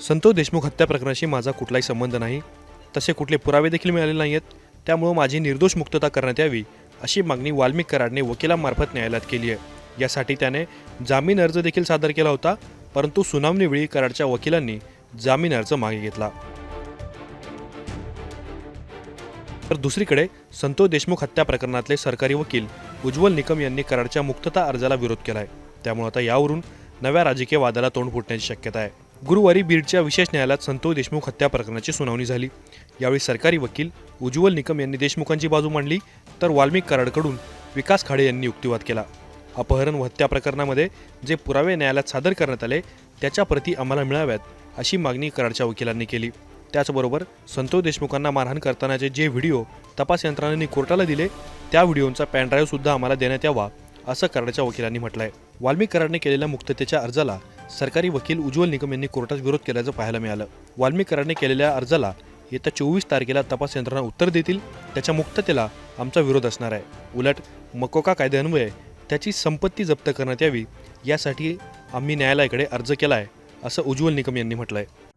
संतोष देशमुख हत्या प्रकरणाशी माझा कुठलाही संबंध नाही. तसे कुठले पुरावे देखील मिळाले नाही आहेत त्यामुळं माझी निर्दोष मुक्तता करण्यात यावी अशी मागणी वाल्मिक कराडने वकिलांमार्फत न्यायालयात केली आहे. यासाठी त्याने जामीन अर्ज देखील सादर केला होता परंतु सुनावणीवेळी कराडच्या वकिलांनी जामीन अर्ज मागे घेतला. तर दुसरीकडे संतोष देशमुख हत्या प्रकरणातले सरकारी वकील उज्ज्वल निकम यांनी कराडच्या मुक्तता अर्जाला विरोध केला आहे त्यामुळे आता यावरून नव्या राजकीय वादाला तोंड फुटण्याची शक्यता आहे. गुरुवारी बीडच्या विशेष न्यायालयात संतोष देशमुख हत्या प्रकरणाची सुनावणी झाली. यावेळी सरकारी वकील उज्ज्वल निकम यांनी देशमुखांची बाजू मांडली तर वाल्मिक कराडकडून विकास खाडे यांनी युक्तिवाद केला. अपहरण व हत्या प्रकरणामध्ये जे पुरावे न्यायालयात सादर करण्यात आले त्याच्या प्रती आम्हाला मिळाव्यात अशी मागणी कराडच्या वकिलांनी केली. त्याचबरोबर संतोष देशमुखांना मारहाण करतानाचे जे व्हिडिओ तपास यंत्रणांनी कोर्टाला दिले त्या व्हिडिओचा पॅनड्राईव्ह सुद्धा आम्हाला देण्यात यावा असं कराडच्या वकिलांनी म्हटलं आहे वाल्मिक कराडने केलेल्या मुक्ततेच्या अर्जाला सरकारी वकील उज्ज्वल निकम यांनी कोर्टात विरोध केल्याचं पाहायला मिळालं. वाल्मिकरांनी केलेल्या अर्जाला येत्या चोवीस तारखेला तपास यंत्रणा उत्तर देतील त्याच्या मुक्ततेला आमचा विरोध असणार आहे. उलट मकोका कायद्यान्वये त्याची संपत्ती जप्त करण्यात यावी यासाठी आम्ही न्यायालयाकडे अर्ज केला आहे असं उज्ज्वल निकम यांनी म्हटलं आहे